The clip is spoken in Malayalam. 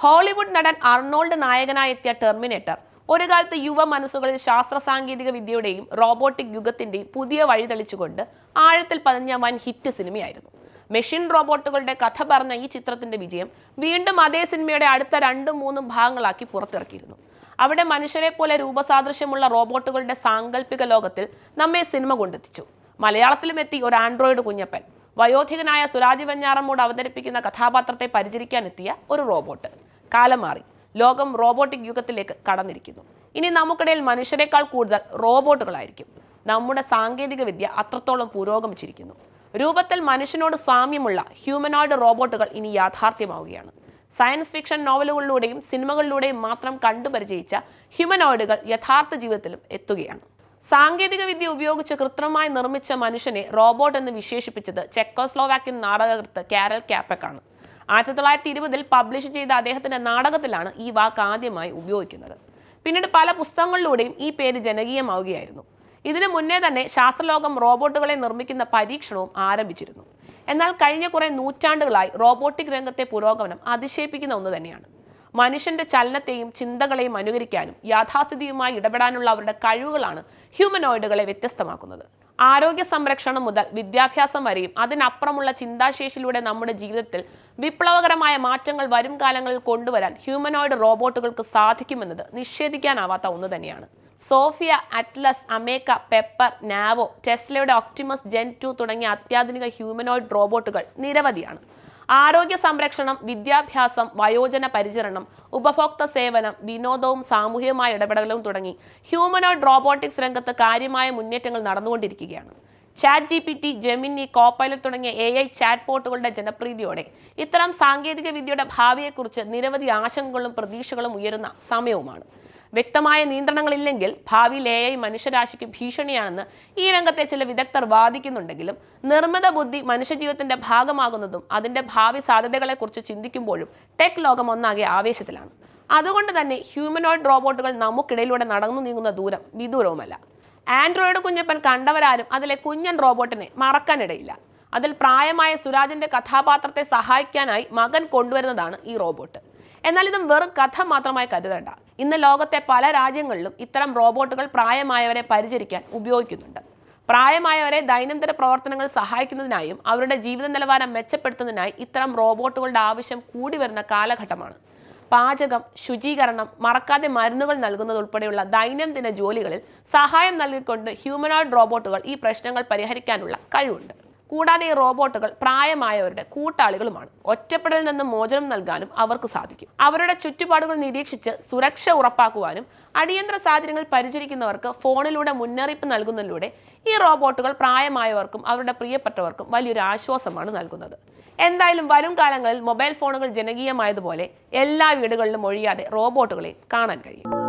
ഹോളിവുഡ് നടൻ അർണോൾഡ് നായകനായെത്തിയ ടെർമിനേറ്റർ. ഒരു കാലത്ത് യുവ മനസ്സുകളിൽ ശാസ്ത്ര സാങ്കേതിക വിദ്യയുടെയും റോബോട്ടിക് യുഗത്തിന്റെയും പുതിയ വഴി തെളിച്ചുകൊണ്ട് ആഴത്തിൽ പതിഞ്ഞ വൻ ഹിറ്റ് സിനിമയായിരുന്നു. മെഷീൻ റോബോട്ടുകളുടെ കഥ പറഞ്ഞ ഈ ചിത്രത്തിന്റെ വിജയം വീണ്ടും അതേ സിനിമയുടെ അടുത്ത രണ്ടും മൂന്നും ഭാഗങ്ങളാക്കി പുറത്തിറക്കിയിരുന്നു. അവിടെ മനുഷ്യരെ പോലെ രൂപസാദൃശ്യമുള്ള റോബോട്ടുകളുടെ സാങ്കല്പിക ലോകത്തിൽ നമ്മെ സിനിമ കൊണ്ടെത്തിച്ചു. മലയാളത്തിലും എത്തി ഒരു ആൻഡ്രോയിഡ് കുഞ്ഞപ്പൻ. വയോധികനായ സുരാജി വെഞ്ഞാറമ്മൂട് അവതരിപ്പിക്കുന്ന കഥാപാത്രത്തെ പരിചരിക്കാനെത്തിയ ഒരു റോബോട്ട്. കാലം മാറി. ലോകം റോബോട്ടിക് യുഗത്തിലേക്ക് കടന്നിരിക്കുന്നു. ഇനി നമുക്കിടയിൽ മനുഷ്യരെക്കാൾ കൂടുതൽ റോബോട്ടുകളായിരിക്കും. നമ്മുടെ സാങ്കേതിക വിദ്യ അത്രത്തോളം പുരോഗമിച്ചിരിക്കുന്നു. രൂപത്തിൽ മനുഷ്യനോട് സാമ്യമുള്ള ഹ്യൂമനോയിഡ് റോബോട്ടുകൾ ഇനി യാഥാർത്ഥ്യമാവുകയാണ്. സയൻസ് ഫിക്ഷൻ നോവലുകളിലൂടെയും സിനിമകളിലൂടെയും മാത്രം കണ്ടുപരിചയിച്ച ഹ്യൂമനോയിഡുകൾ യഥാർത്ഥ ജീവിതത്തിലും എത്തുകയാണ്. സാങ്കേതിക വിദ്യ ഉപയോഗിച്ച് കൃത്രിമമായി നിർമ്മിച്ച മനുഷ്യനെ റോബോട്ട് എന്ന് വിശേഷിപ്പിച്ചത് ചെക്കോസ്ലോവാക്യൻ നാടകകൃത്ത് കാരൽ ആണ് ആയിരത്തി തൊള്ളായിരത്തി ഇരുപതിൽ പബ്ലിഷ് ചെയ്ത അദ്ദേഹത്തിന്റെ നാടകത്തിലാണ് ഈ വാക്ക് ആദ്യമായി ഉപയോഗിക്കുന്നത്. പിന്നീട് പല പുസ്തകങ്ങളിലൂടെയും ഈ പേര് ജനകീയമാവുകയായിരുന്നു. ഇതിനു മുന്നേ തന്നെ ശാസ്ത്രലോകം റോബോട്ടുകളെ നിർമ്മിക്കുന്ന പരീക്ഷണവും ആരംഭിച്ചിരുന്നു. എന്നാൽ കഴിഞ്ഞ കുറേ നൂറ്റാണ്ടുകളായി റോബോട്ടിക് രംഗത്തെ പുരോഗമനം അതിശയിപ്പിക്കുന്ന ഒന്ന് തന്നെയാണ്. മനുഷ്യന്റെ ചലനത്തെയും ചിന്തകളെയും അനുകരിക്കാനും യാഥാസ്ഥിതിയുമായി ഇടപെടാനുള്ള അവരുടെ കഴിവുകളാണ് ഹ്യൂമനോയിഡുകളെ വ്യത്യസ്തമാക്കുന്നത്. ആരോഗ്യ സംരക്ഷണം മുതൽ വിദ്യാഭ്യാസം വരെയും അതിനപ്പുറമുള്ള ചിന്താശേഷിയിലൂടെ നമ്മുടെ ജീവിതത്തിൽ വിപ്ലവകരമായ മാറ്റങ്ങൾ വരും കാലങ്ങളിൽ കൊണ്ടുവരാൻ ഹ്യൂമനോയിഡ് റോബോട്ടുകൾക്ക് സാധിക്കുമെന്നത് നിഷേധിക്കാനാവാത്ത ഒന്ന് തന്നെയാണ്. Sophia Atlas Ameca Pepper Nao ടെസ്ലയുടെ Optimus gen two തുടങ്ങിയ അത്യാധുനിക ഹ്യൂമനോയിഡ് റോബോട്ടുകൾ നിരവധിയാണ്. ആരോഗ്യ സംരക്ഷണം വിദ്യാഭ്യാസം വയോജന പരിചരണം ഉപഭോക്തൃ സേവനം വിനോദവും സാമൂഹികമായ ഇടപെടലും തുടങ്ങി ഹ്യൂമനോയിഡ് റോബോട്ടിക്സ് രംഗത്ത് കാര്യമായ മുന്നേറ്റങ്ങൾ നടന്നുകൊണ്ടിരിക്കുകയാണ്. Chat G P T Gemini copilot തുടങ്ങിയ എ ഐ ചാറ്റ് പോട്ടുകളുടെ ജനപ്രീതിയോടെ ഇത്തരം സാങ്കേതിക വിദ്യയുടെ ഭാവിയെക്കുറിച്ച് നിരവധി ആശങ്കകളും പ്രതീക്ഷകളും ഉയരുന്ന സമയവുമാണ്. വ്യക്തമായ നിയന്ത്രണങ്ങളില്ലെങ്കിൽ ഭാവിയിൽ എ ഐ മനുഷ്യരാശിക്ക് ഭീഷണിയാണെന്ന് ഈ രംഗത്തെ ചില വിദഗ്ധർ വാദിക്കുന്നുണ്ടെങ്കിലും നിർമ്മിത ബുദ്ധി മനുഷ്യജീവിതത്തിന്റെ ഭാഗമാകുന്നതും അതിന്റെ ഭാവി സാധ്യതകളെക്കുറിച്ച് ചിന്തിക്കുമ്പോഴും ടെക് ലോകം ഒന്നാകെ ആവേശത്തിലാണ്. അതുകൊണ്ട് തന്നെ ഹ്യൂമനോയിഡ് റോബോട്ടുകൾ നമുക്കിടയിലൂടെ നടന്നു നീങ്ങുന്ന ദൂരം വിദൂരവുമല്ല. ആൻഡ്രോയിഡ് കുഞ്ഞപ്പൻ കണ്ടവരാരും അതിലെ കുഞ്ഞൻ റോബോട്ടിനെ മറക്കാനിടയില്ല. അതിൽ പ്രായമായ സുരാജിന്റെ കഥാപാത്രത്തെ സഹായിക്കാനായി മകൻ കൊണ്ടുവരുന്നതാണ് ഈ റോബോട്ട്. എന്നാൽ ഇതും വെറും കഥ മാത്രമായി കരുതണ്ട. ഇന്ന് ലോകത്തെ പല രാജ്യങ്ങളിലും ഇത്തരം റോബോട്ടുകൾ പ്രായമായവരെ പരിചരിക്കാൻ ഉപയോഗിക്കുന്നുണ്ട്. പ്രായമായവരെ ദൈനംദിന പ്രവർത്തനങ്ങൾ സഹായിക്കുന്നതിനായും അവരുടെ ജീവിത നിലവാരം മെച്ചപ്പെടുത്തുന്നതിനായി ഇത്തരം റോബോട്ടുകളുടെ ആവശ്യം കൂടി വരുന്ന കാലഘട്ടമാണ്. പാചകം ശുചീകരണം മറക്കാതെ മരുന്നുകൾ നൽകുന്നത് ഉൾപ്പെടെയുള്ള ദൈനംദിന ജോലികളിൽ സഹായം നൽകിക്കൊണ്ട് ഹ്യൂമനോയിഡ് റോബോട്ടുകൾ ഈ പ്രശ്നങ്ങൾ പരിഹരിക്കാനുള്ള കഴിവുണ്ട്. കൂടാതെ ഈ റോബോട്ടുകൾ പ്രായമായവരുടെ കൂട്ടാളികളുമാണ്. ഒറ്റപ്പെടലിൽ നിന്ന് മോചനം നൽകാനും അവർക്ക് സാധിക്കും. അവരുടെ ചുറ്റുപാടുകൾ നിരീക്ഷിച്ച് സുരക്ഷ ഉറപ്പാക്കുവാനും അടിയന്തര സാഹചര്യങ്ങൾ പരിചരിക്കുന്നവർക്ക് ഫോണിലൂടെ മുന്നറിയിപ്പ് നൽകുന്നതിലൂടെ ഈ റോബോട്ടുകൾ പ്രായമായവർക്കും അവരുടെ പ്രിയപ്പെട്ടവർക്കും വലിയൊരു ആശ്വാസമാണ് നൽകുന്നത്. എന്തായാലും വരും കാലങ്ങളിൽ മൊബൈൽ ഫോണുകൾ ജനകീയമായതുപോലെ എല്ലാ വീടുകളിലും ഒഴിയാതെ റോബോട്ടുകളെ കാണാൻ കഴിയും.